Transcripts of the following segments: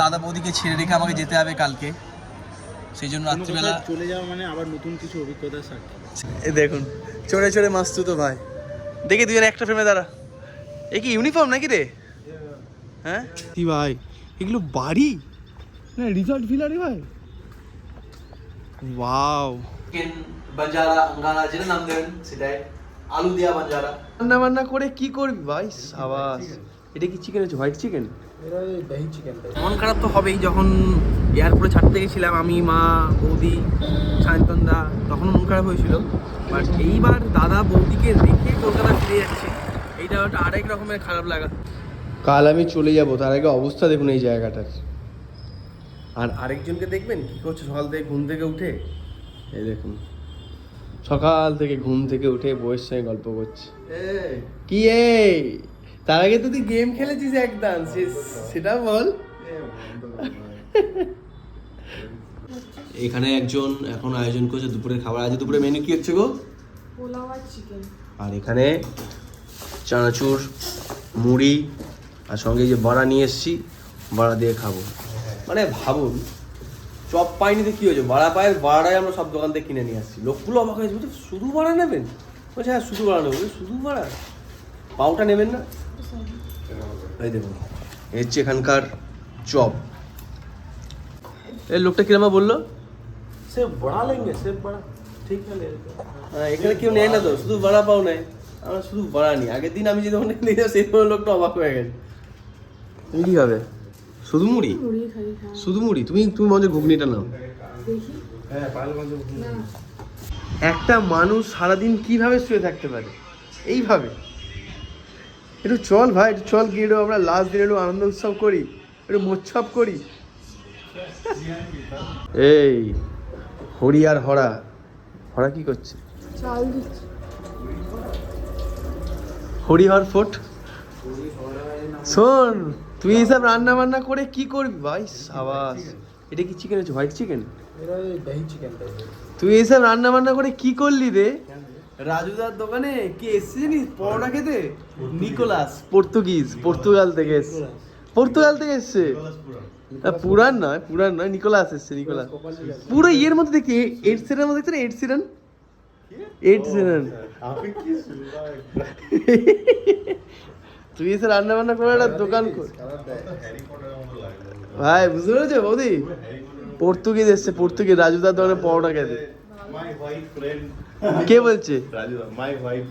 দাদা বৌদিকে ছেড়ে রেখে আমাকে যেতে হবে কালকে। সেই জন্য রাত্রিবেলা চলে যাওয়া মানে আবার নতুন কিছু অভিজ্ঞতা সাক্ষী এ দেখুন চড়ে চড়ে মাস্তু তো ভাই। দেখি দুজন একটা ফ্রেমে দাঁড়া। এ কি ইউনিফর্ম নাকি রে? হ্যাঁ? কি ভাই? এগুলো বাড়ি? না রিসর্ট ভিলা রে ভাই। ওয়াও বাঞ্জারা আঙ্গারা যেটা নাম দেবেন সেটাই। আলু দেওয়া বাঞ্জারা। রান্না বান্না করে কি করবি ভাই? সাবাস। এটা কি চিকেন হচ্ছে হোয়াইট চিকেন এরা চিকেন মন খারাপ তো হবেই যখন এয়ারপোর্টে ছাড়তে গেছিলাম আমি মা বৌদি সায়ন্তনদা তখন মন খারাপ হয়েছিল। বাট এইবার দাদা বৌদিকে রেখে কলকাতা ফিরে যাচ্ছে। এইটা একটা আরেক রকমের খারাপ লাগা। কাল আমি চলে যাব তার আগে অবস্থা দেখুন এই জায়গাটার। আর আরেকজনকে দেখবেন? কি করছে সকাল থেকে ঘুম থেকে উঠে? এই দেখুন। সকাল থেকে ঘুম থেকে উঠে বইয়ের সঙ্গে গল্প করছে। কি এই তার আগে তো তুই গেম খেলেছিস একদম সেটা বল। এখানে একজন এখন আয়োজন করছে দুপুরের খাবার। আজ দুপুরে মেনু কি হচ্ছে গো? পোলাও আর চিকেন আর এখানে চানাচুর মুড়ি আর সঙ্গে যে বড়া নিয়ে এসেছি বড়া দিয়ে খাব। মানে ভাবুন চপ পাইনি তো কি হয়েছে? বড়া পায়ের বড়াই আমরা সব দোকান থেকে কিনে নিয়ে আসছি। লোকগুলো অবাক হয়েছে বলছে শুধু ভাড়া নেবেন? বলছে হ্যাঁ শুধু ভাড়া নেব। বলছি, শুধু ভাড়া? পাউটা নেবেন না? এই দেখুন এই হচ্ছে এখানকার চপ। এই লোকটা কিরমা বলল? সে বড়া লেঙ্গে সে বড়া ঠিক আছে হ্যাঁ, এখানে কেউ নেয় না তো শুধু বড়া পাও নেয়। আমরা শুধু বড়া নিই। আগের দিন আমি যে দোকানে নিয়ে সেই দোকানের লোকটা অবাক হয়ে গেছে। তুমি কি খাবে? শুধু মুড়ি শুধু মুড়ি তুমি তুমি মনে ঘুগনিটা নাও। হ্যাঁ একটা মানুষ সারাদিন কীভাবে শুয়ে থাকতে পারে? এইভাবে। একটু চল ভাই একটু চল গিয়ে একটু আমরা লাস্ট দিন একটু আনন্দ উৎসব করি একটু মোচ্ছাপ করি। এই হরি আর হরা। হরা কি করছে? চাল দিচ্ছি। হরিহর ফোর্ট শোন তুই এইসব রান্না বান্না করে কি করবি? ভাই সাবাস। এটা কি চিকেন আছে? হোয়াইট চিকেন এরা ওই দহি চিকেন তুই এইসব রান্না বান্না করে কি করলি রে? রাজুদার দোকানে কি এসছে জানিস? পরোটা খেতে? নিকোলাস। পর্তুগিজ পর্তুগাল থেকে এসছে। পর্তুগাল থেকে এসছে? পুরান। নয় পুরান নয় নিকোলাস এসছে নিকোলাস। পুরো ইয়ের মধ্যে দেখি এইট সিরান মধ্যে দেখছে না এইট সিরান এইট সিরান তুই এসে রান্না বান্না করে একটা দোকান কর ভাই বুঝতে পেরেছ বৌদি পর্তুগিজ এসছে পর্তুগিজ রাজুদার দোকানে পরোটা খেতে কে বলছে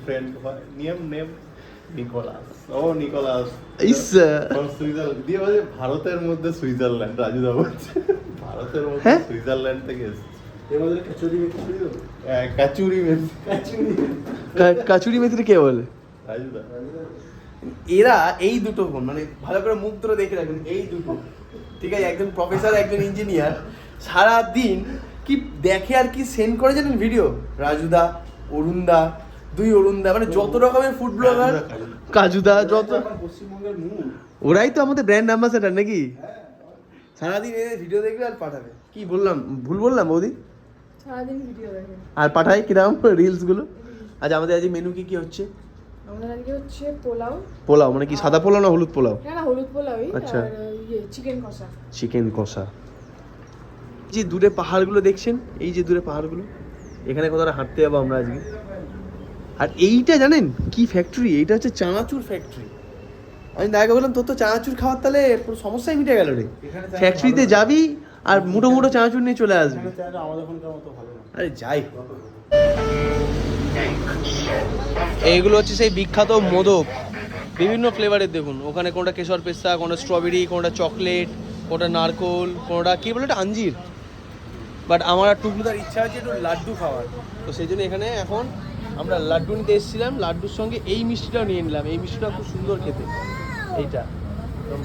friend, name name Nicholas. Oh, Nicholas. ইস দিয়ে বলছে ভারতের মধ্যে সুইজারল্যান্ড রাজুদা বলছে ভারতের মধ্যে? সুইজারল্যান্ড থেকে এসেছে কচুরি কে বলে রাজুদা এরা এই দুটো বোন মানে ভালো করে মুখ ধরে দেখে রাখবেন এই দুটো। ঠিক আছে? একজন প্রফেসর একজন ইঞ্জিনিয়ার সারা দিন কি দেখে আর কি সেন্ড করে জানেন ভিডিও রাজুদা অরুণদা দুই অরুণদা মানে যত রকমের ফুড ব্লগার কাজুদা যত পশ্চিমবঙ্গের মূল ওরাই তো আমাদের ব্র্যান্ড অ্যাম্বাসেডার নাকি? সারাদিন এদের ভিডিও দেখবে আর পাঠাবে। কি বললাম? ভুল বললাম বৌদি? সারাদিন ভিডিও দেখে। আর পাঠায় কীরকম রিলসগুলো? আজ আমাদের আজ মেনু কি কি হচ্ছে? আমাদের আজকে হচ্ছে পোলাও। পোলাও মানে কি সাদা পোলাও না হলুদ পোলাও? না না হলুদ পোলাওই আচ্ছা। আর ইয়ে চিকেন কষা। চিকেন কষা। যে দূরে পাহাড়গুলো দেখছেন? এই যে দূরে পাহাড়গুলো? এখানে কোথাও হাঁটতে যাব আমরা আজকে? আর এইটা জানেন? কি ফ্যাক্টরি এইটা হচ্ছে চানাচুর ফ্যাক্টরি আমি দাদাকে বললাম তোর তো চানাচুর খাওয়ার তাহলে পুরো সমস্যাই মিটে গেল রে। ফ্যাক্টরিতে যাবি আর মুঠো মুঠো চানাচুর নিয়ে চলে আসবি। আরে যাই। এইগুলো হচ্ছে সেই বিখ্যাত মোদক। বিভিন্ন ফ্লেভারের দেখুন। ওখানে কোনটা কেশর পেস্তা কোনটা স্ট্রবেরি কোনটা চকলেট কোনটা নারকোল কোনটা কী বলে এটা আঞ্জির। বাট আমার আর টুকলুদার ইচ্ছা আছে একটু লাড্ডু খাওয়ার। তো সেই জন্য এখানে এখন আমরা লাড্ডু নিতে এসেছিলাম। লাড্ডুর সঙ্গে এই মিষ্টিটাও নিয়ে নিলাম। এই মিষ্টিটা খুব সুন্দর খেতে। এইটা।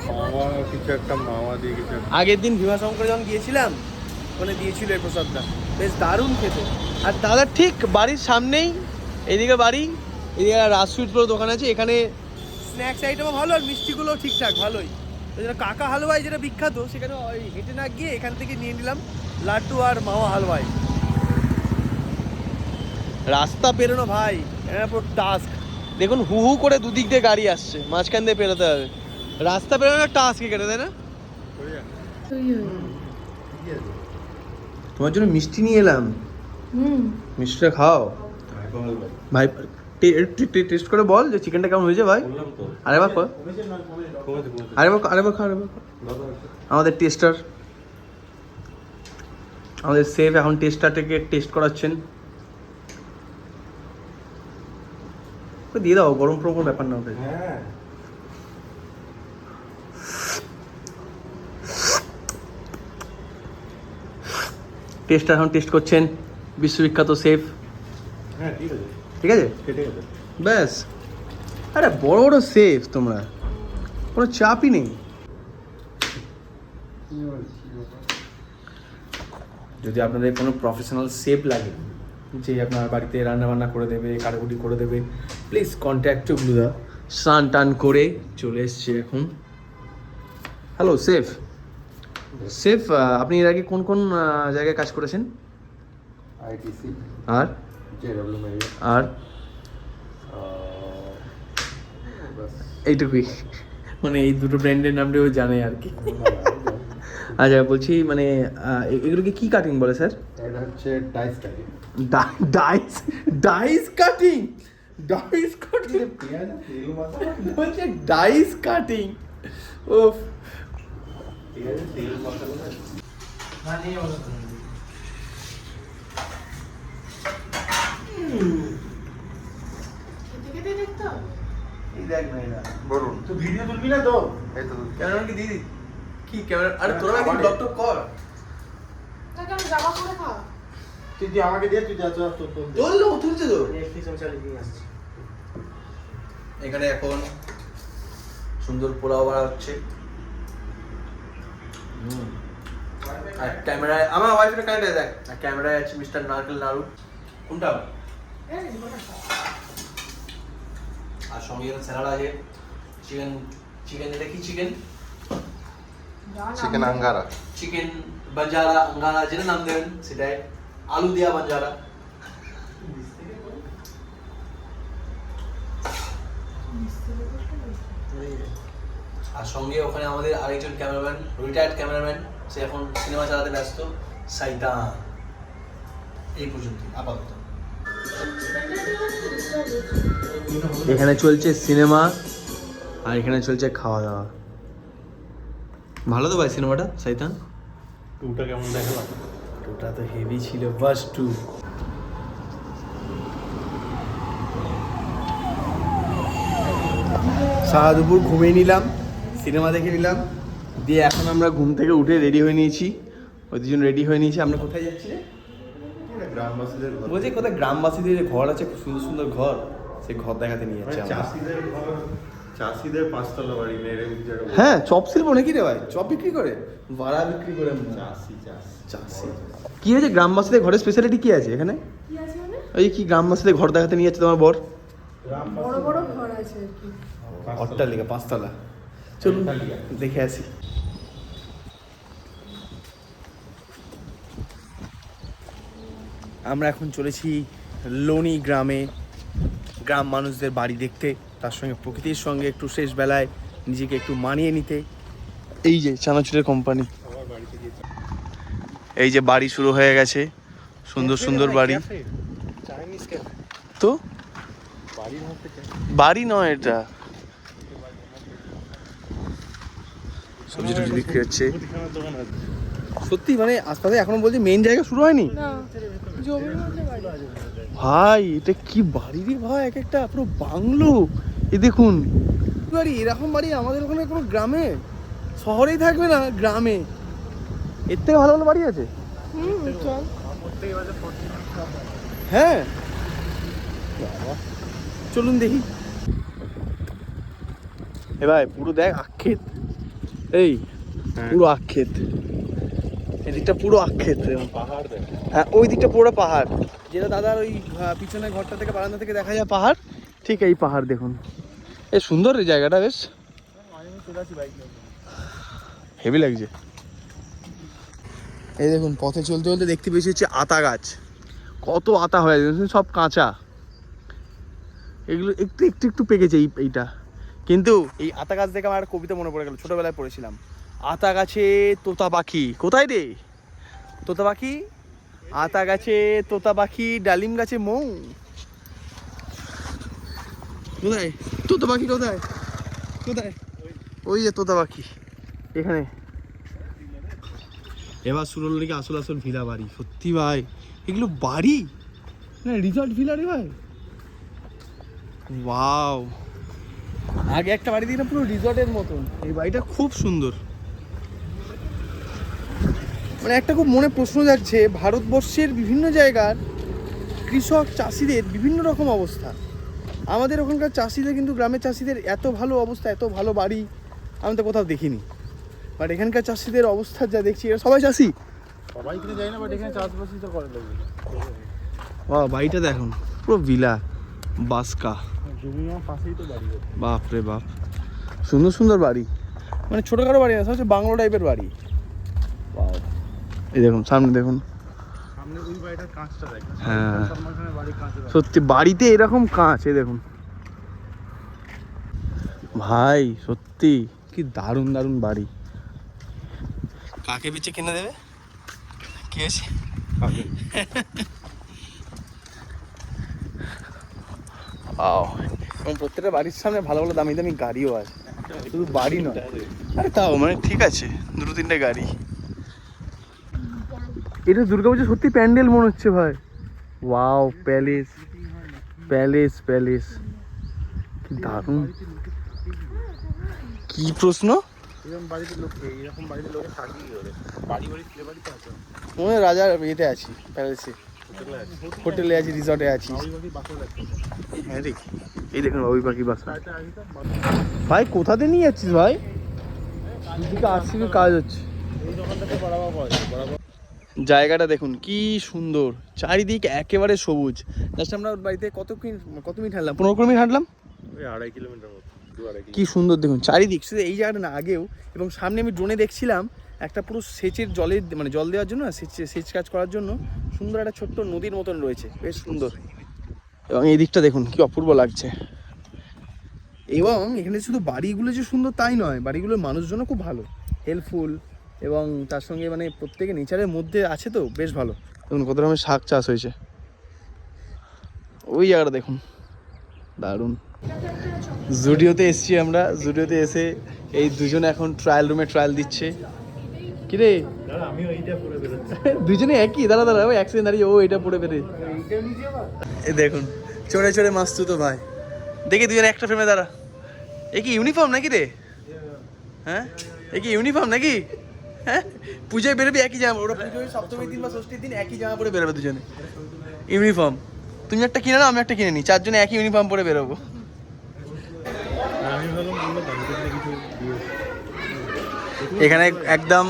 মামা মামা কিছু একটা। আগের দিন ভীমাশঙ্কর যখন গিয়েছিলাম ওখানে দিয়েছিল এই প্রসাদটা। বেশ দারুণ খেতে। আর দাদা ঠিক বাড়ির সামনেই এদিকে বাড়ি এদিকে রাজ সুইট দোকান আছে এখানে স্ন্যাক্স আইটেমও ভালো আর মিষ্টিগুলো ঠিকঠাক ভালোই। ওই জন্য কাকা হালুয়াই যেটা বিখ্যাত সেখানে ওই হেঁটে না গিয়ে এখান থেকে নিয়ে নিলাম লাড্ডু আর মাওয়া হালুয়াই। রাস্তা পেরোনো ভাই এটা পুরো টাস্ক। দেখুন হু হু করে দুদিক দিয়ে গাড়ি আসছে মাঝখান দিয়ে পেরোতে হবে। রাস্তা পেরোনো টাস্ক কেটে তাই না? তোমার জন্য মিষ্টি নিয়ে এলাম। মিষ্টিটা খাও। ভাই। টেস্ট করে বল যে চিকেনটা কেমন হয়েছে ভাই। বললাম তো। আরেকবার কর। আরেকবার আরেকবার খা আরেকবার আমাদের টেস্টার আমাদের সেফ এখন টেস্টারটাকে টেস্ট করাচ্ছেন। দিয়ে দাও গরম ফরম কোনো ব্যাপার না ওটা হ্যাঁ। টেস্টার এখন টেস্ট করছেন। বিশ্ববিখ্যাত সেফ হ্যাঁ ঠিক আছে। ঠিক আছে? ব্যাস। আরে বড় বড় সেফ তোমরা। কোনো চাপই নেই। যদি আপনাদের কোনো প্রফেশনাল সেফ লাগে যে আপনার বাড়িতে রান্না বান্না করে দেবে কাটাকুটি করে দেবে প্লিজ কন্ট্যাক্ট গুলুদা স্নান টান করে চলে এসছে এখন। হ্যালো সেফ সেফ আপনি এর আগে কোন কোন জায়গায় কাজ করেছেন? আইটিসি আর? জেডব্লিউ মেরিয়া আর এইটুকুই। মানে এই দুটো ব্র্যান্ডের নামটাও জানে আর কি। আচ্ছা বলছি মানে এগুলোকে কি কাটিং বলে স্যার? এটা হচ্ছে dice cutting dice dice cutting dice cutting পেঁয়াজ তেল মশলা বলছে ডাইস কাটিং ও পেঁয়াজ তেল মশলা খেতে খেতে দেখতে হবে এই দেখ না এটা বলুন। তো ভিডিও তুলবি না তো? এই তো ক্যামেরা কি দিদি কি ক্যামেরা আরে তোরা ব্লগ কর। তাকে আমি জামা পরে খা তুই আমাকে দিয়ে তুই যা যা তো তুলছে একটি চালিয়ে দিয়ে আসছি। এখানে এখন সুন্দর পোলাও বাড়া হচ্ছে। হুম। আর ক্যামেরায় আমার ওয়াইফের কানেক্ট দেখ। আর ক্যামেরায় আছে মিস্টার নারকেল নাড়ু। কোনটা? আর সঙ্গে স্যালাড আছে। চিকেন চিকেন এটা কি chicken chicken Angara chicken Banjara Angara যেটা নাম দেবেন সেটাই। আলু দিয়া বাঞ্জারা আর সঙ্গে ওখানে আমাদের আরেকজন ক্যামেরাম্যান রিটায়ার্ড ক্যামেরাম্যান সে এখন সিনেমা চালাতে ব্যস্ত সাইতান। এই পর্যন্ত আপাতত। এখানে চলছে সিনেমা আর এখানে চলছে খাওয়া দাওয়া। ভালো তো ভাই সিনেমাটা সাইতান? টুটা কেমন দেখালাম ওটা তো হেভি ছিল বাস টু। সারা দুপুর ঘুমিয়ে নিলাম সিনেমা দেখে নিলাম। দিয়ে এখন আমরা ঘুম থেকে উঠে রেডি হয়ে নিয়েছি। ওই দুজন রেডি হয়ে নিয়েছি। আমরা কোথায় যাচ্ছি গ্রামবাসীদের বলছি কোথায় গ্রামবাসীদের যে ঘর আছে? খুব সুন্দর সুন্দর ঘর। সেই ঘর দেখাতে নিয়ে মানে যাচ্ছে চাষিদের ঘর। চাষিদের পাঁচতলা বাড়ি মেরে হ্যাঁ চপ শিল্প নাকি রে ভাই? চপ বিক্রি করে? ভাড়া বিক্রি করে চাষি চাষ। চাষি। কি হয়েছে? গ্রামবাসীদের ঘরের স্পেশালিটি কি আছে এখানে? কি আছে মানে? ওই কি গ্রামবাসীদের ঘর দেখাতে নিয়ে যাচ্ছে তোমার বর? বড় বড় ঘর আছে আর কি। অট্টালিকা পাঁচতলা। চলুন দেখে আসি। আমরা এখন চলেছি লোনি গ্রামে। গ্রাম মানুষদের বাড়ি দেখতে। তার সঙ্গে প্রকৃতির সঙ্গে একটু শেষ বেলায় নিজেকে একটু মানিয়ে নিতে। এই যে চানাচুরের কোম্পানি এই যে বাড়ি শুরু হয়ে গেছে। সুন্দর সুন্দর বাড়ি। তো? বাড়ি নয় এটা। সবজি টবজি বিক্রি হচ্ছে। দোকান সত্যি মানে আশপাশে এখনও বলছে মেন জায়গা শুরু হয়নি? না জমির মধ্যে বাড়ি। ভাই এটা কি বাড়ি রে ভাই? এক একটা পুরো বাংলো। এই দেখুন। বাড়ি এরকম বাড়ি আমাদের ওখানে কোনো গ্রামে? শহরেই থাকবে না গ্রামে? এর থেকে ভালো ভালো বাড়ি আছে? হুম হ্যাঁ। চলুন দেখি। এ ভাই পুরো দেখ আক্ষেত এই হ্যাঁ। পুরো আক্ষেত এদিকটা পুরো আক্ষেত পাহাড় হ্যাঁ ওই দিকটা পুরো পাহাড়। যেটা দাদার ওই আহ, পিছনের ঘরটা থেকে বারান্দা থেকে দেখা যায়। পাহাড়? ঠিক এই পাহাড় দেখুন। এ সুন্দর এই জায়গাটা বেশ। হেভি লাগছে। এই দেখুন, পথে চলতে চলতে দেখতে পেয়েছি হচ্ছে আতা গাছ। কত আতা হয়ে গেছে সব কাঁচা। এগুলো একটু একটু একটু পেকেছে এই এইটা। কিন্তু এই আতা গাছ দেখে আমার কবিতা মনে পড়ে গেল, ছোটবেলায় পড়েছিলাম। আতা গাছে তোতা পাখি, কোথায় রে? তোতা পাখি? আতা গাছে তোতা পাখি, ডালিম গাছে মৌ। কোথায়? তোতা পাখি কোথায়? কোথায়? ওই যে তোতা পাখি। এখানে। এবার শুরু নাকি আসল আসল ভিলা বাড়ি। সত্যি ভাই, এগুলো বাড়ি? না রিসর্ট ভিলা রে ভাই। ওয়াও। আগে একটা বাড়ি দেখলাম পুরো রিসর্টের মতন। এই বাড়িটা খুব সুন্দর। মানে একটা খুব মনে প্রশ্ন যাচ্ছে ভারতবর্ষের বিভিন্ন জায়গার কৃষক চাষিদের বিভিন্ন রকম অবস্থা। আমাদের ওখানকার চাষিদের কিন্তু গ্রামের চাষিদের এত ভালো অবস্থা এত ভালো বাড়ি আমি তো কোথাও দেখিনি। বাট এখানকার চাষিদের অবস্থা যা দেখছি এরা সবাই চাষি। সবাই কিনে যায় না বাট এখানে চাষবাসই তো করে ও বাড়িটা দেখুন পুরো ভিলা বাসকা। পাশেই তো বাড়ি। বাপ রে বাপ সুন্দর সুন্দর বাড়ি। মানে ছোটোখাটো বাড়ি না সব হচ্ছে বাংলো টাইপের বাড়ি. এই দেখুন সামনে দেখুন। হ্যাঁ। সত্যি বাড়িতে এরকম কাঁচ এই দেখুন। ভাই সত্যি কি দারুণ দারুণ বাড়ি। কাকে বেচে কিনে দেবে? কে আছে এবং প্রত্যেকটা বাড়ির সামনে ভালো ভালো দামি দামি গাড়িও আছে। শুধু বাড়ি নয়। আরে তাও মানে ঠিক আছে দুটো তিনটে গাড়ি। এটা দুর্গাপুজো সত্যি প্যান্ডেল মনে হচ্ছে ভাই। Wow palace. Palace palace. কি দারুণ। কি প্রশ্ন? রাজার ইয়েতে আছি প্যালেসে। হোটেলে আছি। রিসর্টে আছি। হ্যাঁ রে এই দেখুন বাবুই পাখি বাসা। ভাই কোথাতে নিয়ে যাচ্ছিস ভাই? দুদিকে আরসিবি কাজ হচ্ছে? এই দোকানটাতে বরাবর বরাবর জায়গাটা দেখুন কি সুন্দর। চারিদিক একেবারে সবুজ। জাস্ট আমরা ওর বাড়িতে কত কত মিনিট হাঁটলাম? পনেরো কুড়ি মিনিট হাঁটলাম? আড়াই কিলোমিটার মতো কি সুন্দর দেখুন চারিদিক। শুধু এই জায়গাটা না আগেও এবং সামনে আমি ড্রোনে দেখছিলাম একটা পুরো সেচের জলের মানে জল দেওয়ার জন্য সেচ সেচ কাজ করার জন্য সুন্দর একটা ছোট্ট নদীর মতন রয়েছে বেশ সুন্দর। এবং এই দিকটা দেখুন কি অপূর্ব লাগছে। এবং এখানে শুধু বাড়িগুলো যে সুন্দর তাই নয় বাড়িগুলোর মানুষজনও খুব ভালো। হেল্পফুল এবং তার সঙ্গে মানে প্রত্যেকে নেচারের মধ্যে আছে তো, বেশ ভালো। দেখুন, কত রকমের শাক চাষ হয়েছে। ওই জায়গাটা দেখুন। দারুণ। জুডিওতে এসছি আমরা। জুডিওতে এসে এই দুজনে এখন ট্রায়াল রুমে ট্রায়াল দিচ্ছে। কিরে দুজনে একই? দাঁড়া দাঁড়া, ওই একসাথে দাঁড়িয়ে, ও এটা পড়ে বেরে দেখুন, চড়ে চড়ে মাস্তু তো ভাই। দেখি দুজনে একটা ফ্রেমে দাঁড়া। এ কি ইউনিফর্ম নাকি রে? হ্যাঁ? এ কি ইউনিফর্ম নাকি? হ্যাঁ? পুজোয় বেরোবি একই জামা ওরা পুজোয় সপ্তমীর দিন বা ষষ্ঠীর দিন একই জামা পরে বেরোবে দুজনে। ইউনিফর্ম তুমি একটা কিনে নাও, আমি একটা কিনে নিই। চারজনে একই ইউনিফর্ম পরে বেরোবো। এখানে একদম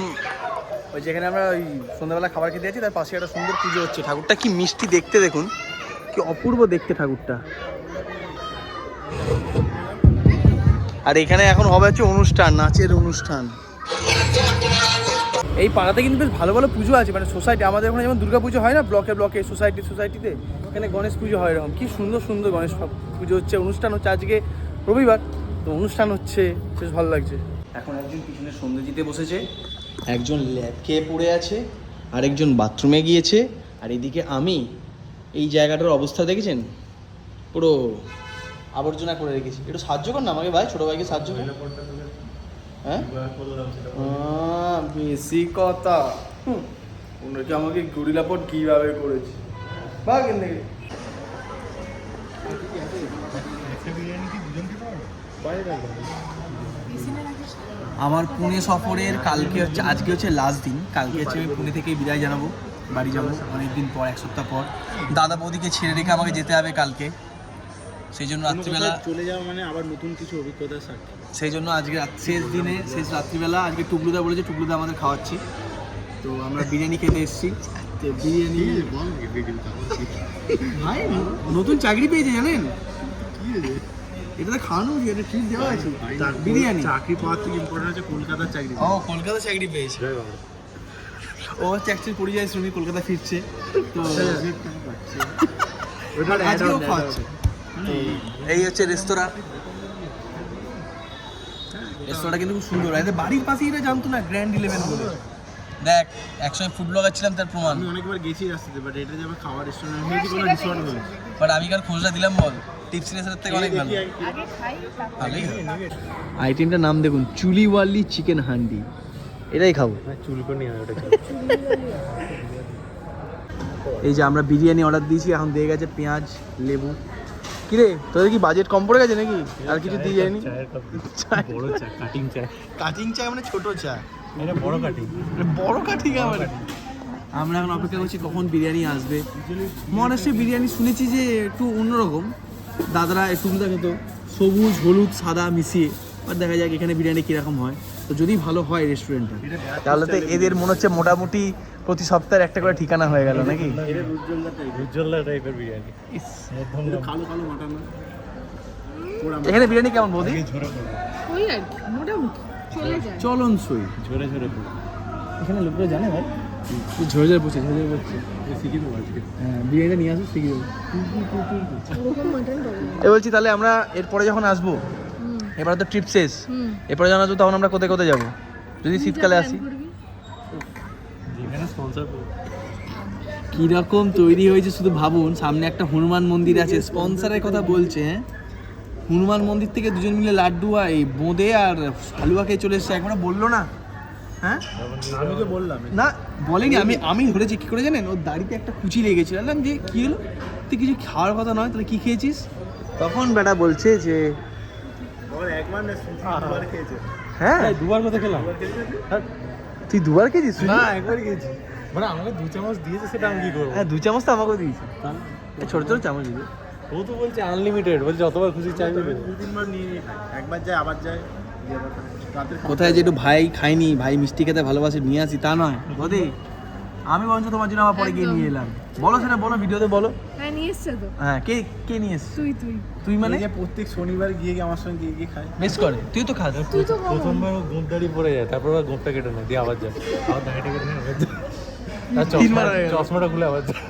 ওই যেখানে আমরা ওই সন্ধ্যাবেলা খাবার খেতে যাচ্ছি, তার পাশে একটা সুন্দর পুজো হচ্ছে। ঠাকুরটা কি মিষ্টি দেখতে দেখুন। কি অপূর্ব দেখতে ঠাকুরটা। আর এখানে এখন হবে হচ্ছে অনুষ্ঠান, নাচের অনুষ্ঠান। এই পাড়াতে কিন্তু বেশ ভালো ভালো পুজো আছে মানে সোসাইটি আমাদের ওখানে যেমন দুর্গা পুজো হয় না ব্লকে ব্লকে সোসাইটি সোসাইটিতে এখানে গণেশ পুজো হয় এরকম। কি সুন্দর সুন্দর গণেশ পুজো হচ্ছে অনুষ্ঠান হচ্ছে আজকে রবিবার তো অনুষ্ঠান হচ্ছে বেশ ভালো লাগছে। এখন একজন পিছনে সৌন্দর্যিতে বসেছে। একজন ল্যাব খেয়ে পড়ে আছে আরেকজন বাথরুমে গিয়েছে আর এদিকে আমি এই জায়গাটার অবস্থা দেখেছেন? পুরো আবর্জনা করে রেখেছি। একটু সাহায্য কর না আমাকে ভাই ছোটো ভাইকে সাহায্য কর। হ্যাঁ? বেশি কথা। ওনাকে আমাকে গরিলাপট কীভাবে করেছে? বা আমার পুনে সফরের কালকে হচ্ছে আজকে হচ্ছে লাস্ট দিন। কালকে হচ্ছে আমি পুনে থেকে বিদায় জানাব বাড়ি যাব অনেকদিন পর এক সপ্তাহ পর। দাদা বৌদিকে ছেড়ে রেখে আমাকে যেতে হবে কালকে। সেই জন্য রাত্রিবেলা চলে যাওয়া মানে আবার নতুন কিছু অভিজ্ঞতা সাক্ষী। সেই জন্য আজকে রাত- শেষ দিনে শেষ রাত্রিবেলা আজকে টুকলুদা বলেছে টুকলুদা আমাদের খাওয়াচ্ছি। তো আমরা বিরিয়ানি খেতে এসেছি। তো বিরিয়ানি ভাই নতুন চাকরি পেয়েছে জানেন? এটা তো খাওয়ানো উচিত, এটা ট্রিট দেওয়া আছে? বিরিয়ানি। চাকরি পাওয়ার থেকে ইম্পর্টেন্ট হচ্ছে কলকাতার চাকরি ও কলকাতা চাকরি পেয়েছে। ও হচ্ছে অ্যাকচুয়ালি পরিযায়ী শ্রমিক কলকাতা ফিরছে। তো আজকেও খাওয়াচ্ছে। এই হচ্ছে রেস্তোরাঁ। রেস্তোরাঁটা কিন্তু খুব সুন্দর। এদের বাড়ির পাশেই এটা জানতো না গ্র্যান্ড ইলেভেন বলে। দেখ একসময় ফুড ব্লগার ছিলাম তার প্রমাণ। আমি অনেকবার গেছি রাস্তাতে বাট এটা যাবে খাওয়ার রেস্টুরেন্ট আমি কোনো রিসর্ট বলে বাট আমি কার খোঁজটা দিলাম বল? টিপস রেসের থেকে অনেক ভালো। আগে খাই তারপর আইটেমটার নাম দেখুন চুলিওয়ালি চিকেন হান্ডি এটাই খাব। চুল করে নিয়ে ওটা এই যে আমরা বিরিয়ানি অর্ডার দিয়েছি এখন দিয়ে গেছে পেঁয়াজ লেবু। কিরে? তোদের কি বাজেট কম পড়ে গেছে নাকি? আর কিছু দিয়ে যায়নি? চায়। বড় চা কাটিং চা। কাটিং চা মানে ছোট চা? এটা বড় কাটিং বড় কাঠিং আমার আমরা এখন অপেক্ষা করছি কখন বিরিয়ানি আসবে। মহারাষ্ট্রে বিরিয়ানি শুনেছি যে একটু অন্যরকম। দাদারা একটু দেখো তো সবুজ হলুদ সাদা মিশিয়ে। আর দেখা যাক এখানে বিরিয়ানি কীরকম হয়। তো যদি ভালো হয় রেস্টুরেন্টটা। তাহলে তো এদের মনে হচ্ছে মোটামুটি প্রতি সপ্তাহের একটা করে ঠিকানা হয়ে গেল নাকি? এটা রুজল্লা টাইপের বিরিয়ানি। কালো কালো মাটন এখানে বিরিয়ানি কেমন বৌদি? ঝরে ওই আর মোটামুটি চলে যায়। চলন সই ঝরে ঝরে এখানে লোকরা জানে ভাই। ঝরে ঝরে পড়ছে ঝরে ঝরে হ্যাঁ বিরিয়ানিটা নিয়ে আসো শিখে দেবো এ বলছি তাহলে আমরা এরপরে যখন আসব এবারে তো ট্রিপ শেষ। এরপরে যখন আসব তখন আমরা কোথায় কোথায় যাব? যদি শীতকালে আসি। কীরকম তৈরি হয়েছে শুধু ভাবুন সামনে একটা হনুমান মন্দির আছে স্পন্সরের কথা বলছে হ্যাঁ? হনুমান মন্দির থেকে দুজন মিলে লাড্ডু আর এই বোঁদে আর হালুয়া খেয়ে চলে এসছে একবার বলল না হ্যাঁ? আমি তো বললাম। না বলেনি আমি আমি ধরেছি কি করে জানেন? ওর দাড়িতে একটা কুচি লেগেছিল বললাম যে কি হলো? তুই কিছু খাওয়ার কথা নয় তাহলে কি খেয়েছিস? তখন বেটা বলছে যে হ্যাঁ? দুবার কথা খেলাম? তুই দুবার খেয়েছিস না একবার খেয়েছি। মানে আমাকে দু চামচ দিয়েছে সেটা আমি কি করব? হ্যাঁ দু চামচ তো আমাকেও দিয়েছে। এই ছোট ছোট চামচ দিয়েছে ও তো বলছে আনলিমিটেড বলছে যতবার খুশি চাইবে দু তিনবার নিয়ে একবার যায় আবার যায়। দিয়ে কোথায় যে একটু ভাই খাইনি ভাই মিষ্টি খেতে ভালোবাসে নিয়ে আসি তা নয়। বদে। আমি বরঞ্চ তোমার জন্য আবার পরে গিয়ে নিয়ে এলাম। বলো সেটা বলো ভিডিওতে বলো। হ্যাঁ নিয়ে এসছে তো। হ্যাঁ কে কে নিয়ে এসছিস তুই তুই। তুই মানে? যে প্রত্যেক শনিবার গিয়ে গিয়ে আমার সঙ্গে গিয়ে গিয়ে খায়। বেশ করে। তুই তো খাস তুই তো প্রথমবার ও দাড়ি পড়ে যায় তারপর আবার গোঁপটা কেটে নেয় দিয়ে আবার যায়। আবার দাড়িটা কেটে নেয় আবার যায়। চশমাটা খুলে আবার যায়।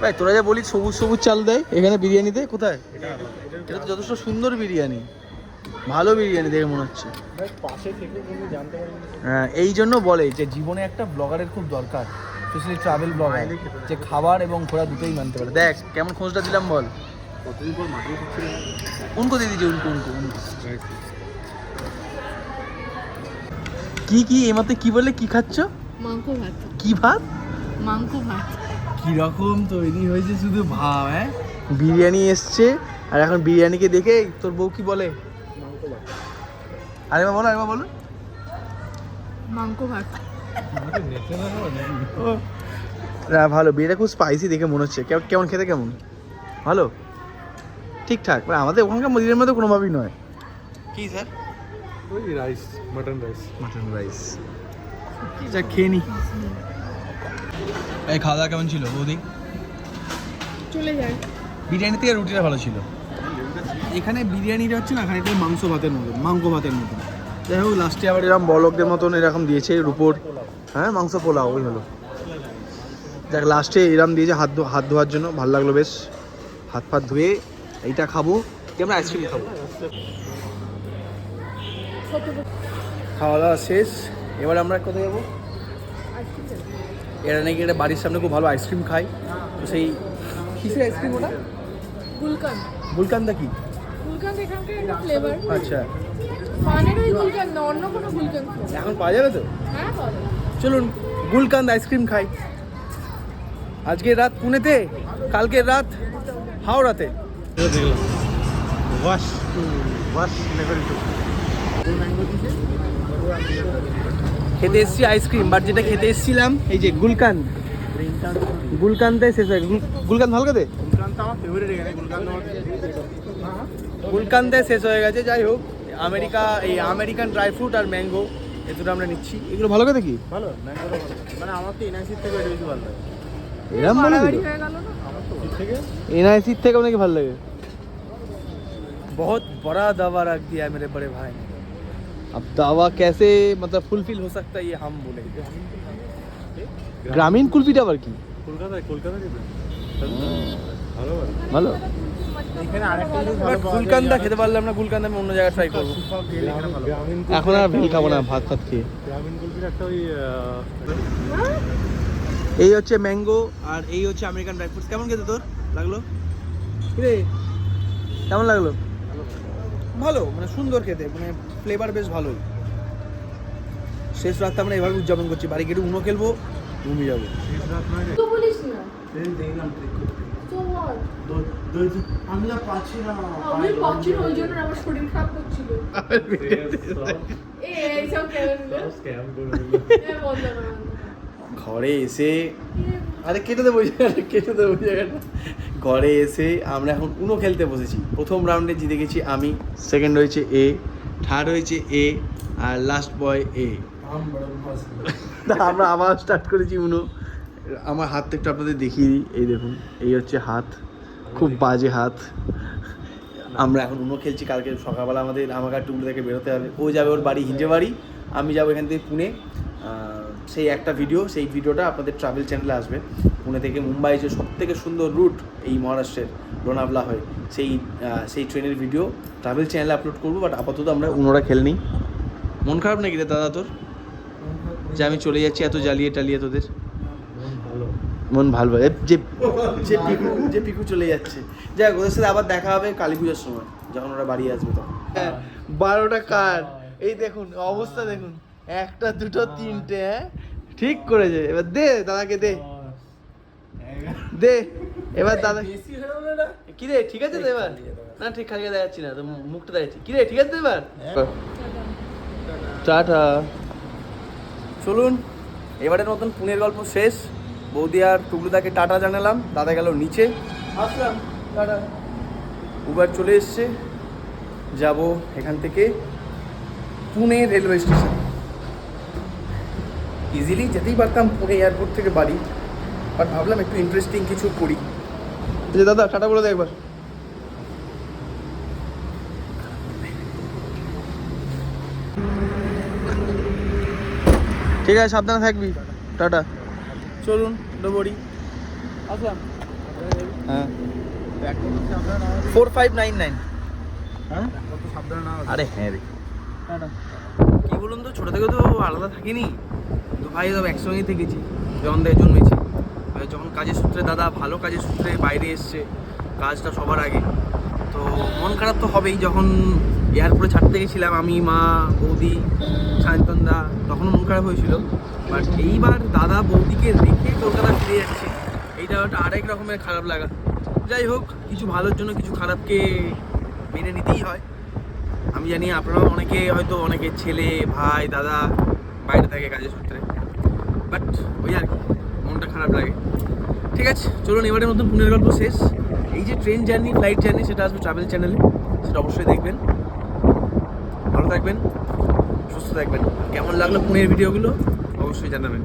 ভাই তোরা যা বলি সবুজ সবুজ চাল দেয় এখানে বিরিয়ানিতে কোথায়? এটা তো যথেষ্ট সুন্দর বিরিয়ানি। ভালো বিরিয়ানি দেখে মনে হচ্ছে। পাশে থেকে কিন্তু জানতে পারি হ্যাঁ এই জন্য বলে যে জীবনে একটা ব্লগারের খুব দরকার স্পেশালি ট্রাভেল ব্লগার যে খাবার এবং ঘোরা দুটোই মানতে পারে। দেখ কেমন খোঁজটা দিলাম বল। কতদিন পর খাচ্ছিল উনকো দিয়ে দিয়েছে উনকো উনকো উনকো। কি কি এমাতে কি বলে কি খাচ্ছ? মাংস ভাত। কি ভাত? মাংস ভাত। কীরকম তৈরি হয়েছে শুধু ভাব হ্যাঁ? বিরিয়ানি এসছে আর এখন বিরিয়ানিকে দেখে তোর বউ কি বলে? আরেকবার বলো আরেকবার বলো। মাংস ভাত। না ভালো বিরিয়ানি খুব স্পাইসি দেখে মনে হচ্ছে। কেমন কেমন খেতে কেমন? ভালো? ঠিকঠাক মানে আমাদের ওখানকার মন্দিরের মধ্যে কোনোভাবেই নয়। কি স্যার? ওই rice mutton rice mutton rice যা খেয়ে নি। এই খাওয়া দাওয়া কেমন ছিল বৌদি? চলে যায়। বিরিয়ানি থেকে রুটিটা ভালো ছিল। এখানে বিরিয়ানিটা হচ্ছে না খানিকটা মাংস ভাতের মতো মাংস ভাতের মতন যাই হোক লাস্টে আবার এরকম বলকদের মতন এরকম দিয়েছে এর উপর হ্যাঁ মাংস পোলাও ওই হলো। দেখ লাস্টে এরম দিয়েছে হাত হাত ধোয়ার জন্য ভালো লাগল বেশ। হাত ফাত ধুয়ে এইটা খাব কি আমরা আইসক্রিম খাব? খাওয়া দাওয়া শেষ। এবার আমরা কোথায় যাব? এরা নাকি এটা বাড়ির সামনে খুব ভালো আইসক্রিম খাই তো সেই কিসের আইসক্রিম ওটা? গুলকান। গুলকান্দা কি? গুলকান এখানকার একটা ফ্লেভার আচ্ছা। পানের ওই গুলকান অন্য কোনো গুলকান এখন পাওয়া যাবে তো? হ্যাঁ চলুন গুলকান্দ আইসক্রিম খাই। আজকে রাত পুনেতে কালকের রাত হাওড়াতে। ওয়াশ ওয়াশ লেভেল টু খেতে এসেছি আইসক্রিম বাট যেটা খেতে এসেছিলাম এই যে গুলকান্দ গুলকান্দে শেষ হয়ে গুল- গুলকান্দ ভালো খেতে? গুলকান্ত আমার ফেভারিট এখানে গুলকান্ত আমার গুলকান্দে শেষ হয়ে গেছে যাই হোক আমেরিকা এই আমেরিকান ড্রাই ফ্রুট আর ম্যাঙ্গো এ দুটো আমরা নিচ্ছি এগুলো ভালো খেতে কি ভালো ম্যাঙ্গোটা ভালো মানে আমার তো এনআইসির থেকে এটা বেশি ভালো লাগে এরম বলে বাড়াবাড়ি দিল হয়ে গেল না এর থেকে एनआईसी থেকে আপনাকে ভালো লাগে बहुत बड़ा दावा रख दिया है मेरे बड़े भाई ने अब दावा कैसे मतलब फुलफिल हो सकता है ये हम बोले গ্রামীণ কুলপিটা আবার কি কলকাতায় কলকাতা যেতে ভালো ভালো গুলকান্দা খেতে পারলাম না গুলকান্দা আমি অন্য জায়গায় ট্রাই করব। এখানে আর ভেল খাব না ভাত ফাত খেয়ে এই হচ্ছে ম্যাঙ্গো আর এই হচ্ছে আমেরিকান ড্রাই ফ্রুটস কেমন খেতে তোর? লাগল? কিরে? কেমন লাগল? ভালো মানে সুন্দর খেতে মানে ফ্লেভার বেশ ভালোই। শেষ রাতটা আমরা এভাবে উদযাপন করছি। বাড়ি গিয়ে উনো খেলব ঘুমিয়ে যাব। শেষ রাত বলিস না। আমি না পাচ্ছি না। আমি পাচ্ছি না ওই জন্য আমার শরীর খারাপ করছিল। এ এইসব কেন স্ক্যাম করে এ বন্ধ কর, বন্ধ কর। ঘরে এসে আরে কেটে দেবো জায়গাটা কেটে দেবো জায়গাটা। ঘরে এসে আমরা এখন উনো খেলতে বসেছি। প্রথম রাউন্ডে জিতে গেছি আমি। সেকেন্ড হয়েছে এ থার্ড হয়েছে এ আর লাস্ট বয় এ আমরা আবার স্টার্ট করেছি উনো আমার হাতটা একটু আপনাদের দেখিয়ে দিই। এই দেখুন এই হচ্ছে হাত। খুব বাজে হাত। আমরা এখন উনো খেলছি কালকে সকালবেলা আমাদের আমাকে আর টুকরো থেকে বেরোতে হবে। ও যাবে ওর বাড়ি হিঞ্জে বাড়ি। আমি যাব এখান থেকে পুনে। সেই একটা ভিডিও সেই ভিডিওটা আপনাদের ট্রাভেল চ্যানেলে আসবে। পুনে থেকে মুম্বাই যে সব থেকে সুন্দর রুট এই মহারাষ্ট্রের লোনাভলা হয়ে সেই সেই ট্রেনের ভিডিও ট্রাভেল চ্যানেলে আপলোড করব। বাট আপাতত আমরা উনোরা খেলনি মন খারাপ নাকি রে দাদা তোর? যে আমি চলে যাচ্ছি এত জ্বালিয়ে টালিয়ে তোদের। মন ভালো যে যে পিকু যে পিকু চলে যাচ্ছে। যাই হোক ওদের সাথে আবার দেখা হবে কালী পুজোর সময় যখন ওরা বাড়ি আসবে তখন। হ্যাঁ, বারোটা কার? এই দেখুন অবস্থা দেখুন। একটা দুটো তিনটে হ্যাঁ? ঠিক করেছে। এবার দে দাদাকে দে। দে এবার দাদা কি রে ঠিক আছে তো এবার? না ঠিক খালি দেখা যাচ্ছি না তো মুখটা দেখাচ্ছি। কি রে ঠিক আছে তো এবার? টাটা। চলুন এবারের মতন পুনের গল্প শেষ। বৌদি আর টুকলুদাকে টাটা জানালাম দাদা গেল নিচে। আসলাম টাটা। উবার চলে এসছে যাব এখান থেকে পুনে রেলওয়ে স্টেশন। ইজিলি যেতেই পারতাম পুনে এয়ারপোর্ট থেকে বাড়ি বাট ভাবলাম একটু ইন্টারেস্টিং কিছু করি। যে দাদা টাটা বলে দেয় একবার। ঠিক আছে সাবধানে থাকবি। টাটা। চলুন ডোবরি আসলাম। হ্যাঁ। ফোর ফাইভ নাইন নাইন হ্যাঁ? আরে হ্যাঁ রে। কি বলুন তো ছোটো থেকে তো আলাদা থাকিনি। তো ভাই সব একসঙ্গেই থেকেছি যখন থেকে জন্মেছি যখন কাজের সূত্রে দাদা ভালো কাজের সূত্রে বাইরে এসছে কাজটা সবার আগে। তো মন খারাপ তো হবেই যখন এয়ারপোর্টে ছাড়তে গেছিলাম আমি মা বৌদি সায়ন্তনদা তখনও মন খারাপ হয়েছিল। বাট এইবার দাদা বৌদিকে রেখে কলকাতা ফিরে যাচ্ছে। এইটা একটা আরেক রকমের খারাপ লাগা। যাই হোক, কিছু ভালোর জন্য কিছু খারাপকে মেনে নিতেই হয়। আমি জানি আপনারা অনেকে হয়তো অনেকে ছেলে, ভাই, দাদা বাইরে থাকে কাজের সূত্রে। বাট ওই আর কি, মনটা খারাপ লাগে। ঠিক আছে, চলুন এবারের মতন পুনের গল্প শেষ। এই যে ট্রেন জার্নি, ফ্লাইট জার্নি, সেটা আসবে ট্রাভেল চ্যানেলে। সেটা অবশ্যই দেখবেন। ভালো থাকবেন, সুস্থ থাকবেন। কেমন লাগল পুনের ভিডিওগুলো? অবশ্যই জানাবেন।